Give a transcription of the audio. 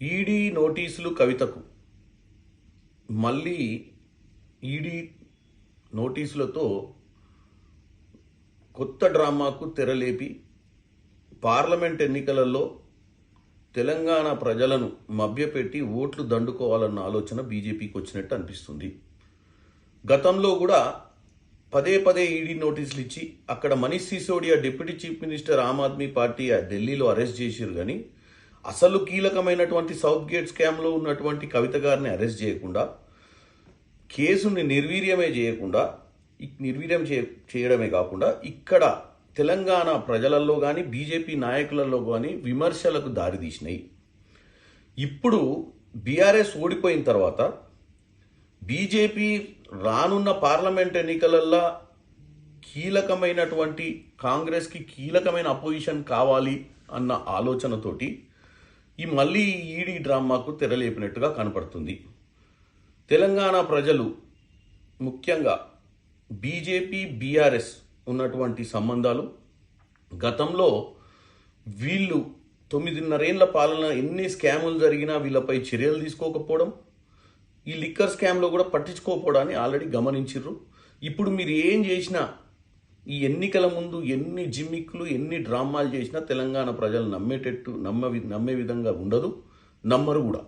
ED నోటీసులు కవితకు. మళ్ళీ ఈడీ నోటీసులతో కొత్త డ్రామాకు తెరలేపి పార్లమెంట్ ఎన్నికలలో తెలంగాణ ప్రజలను మభ్యపెట్టి ఓట్లు దండుకోవాలన్న ఆలోచన బీజేపీకి వచ్చినట్టు అనిపిస్తుంది. గతంలో కూడా పదే పదే ఈడీ నోటీసులు ఇచ్చి అక్కడ Manish Sisodia deputy chief minister Aam Aadmi party ఢిల్లీలో అరెస్ట్ చేసిరు కానీ అసలు కీలకమైనటువంటి సౌత్ గేట్ స్కామ్లో ఉన్నటువంటి కవిత గారిని అరెస్ట్ చేయకుండా కేసుని నిర్వీర్యమే చేయకుండా నిర్వీర్యం చే చేయడమే కాకుండా ఇక్కడ తెలంగాణ ప్రజలలో కానీ బీజేపీ నాయకులలో కానీ విమర్శలకు దారితీసినాయి ఇప్పుడు బీఆర్ఎస్ ఓడిపోయిన తర్వాత బీజేపీ రానున్న పార్లమెంట్ ఎన్నికలల్లో కీలకమైనటువంటి కాంగ్రెస్కి కీలకమైన అపోజిషన్ కావాలి అన్న ఆలోచనతోటి ఈ మళ్ళీ ఈడీ డ్రామాకు తెరలేపినట్టుగా కనపడుతుంది. తెలంగాణ ప్రజలు ముఖ్యంగా బీజేపీ బీఆర్ఎస్ ఉన్నటువంటి సంబంధాలు గతంలో వీళ్ళు తొమ్మిదిన్నరేళ్ళ పాలన ఎన్ని స్కాములు జరిగినా వీళ్ళపై చర్యలు తీసుకోకపోవడం ఈ లిక్కర్ స్కామ్లో కూడా పట్టించుకోకపోవడాన్ని ఆల్రెడీ గమనించిర్రు. ఇప్పుడు మీరు ఏం చేసినా ఈ ఎన్నికల ముందు ఎన్ని జిమ్మిక్లు ఎన్ని డ్రామాలు చేసినా తెలంగాణ ప్రజలు నమ్మేటట్టు నమ్మ నమ్మే విధంగా ఉండదు నమ్మరు కూడా.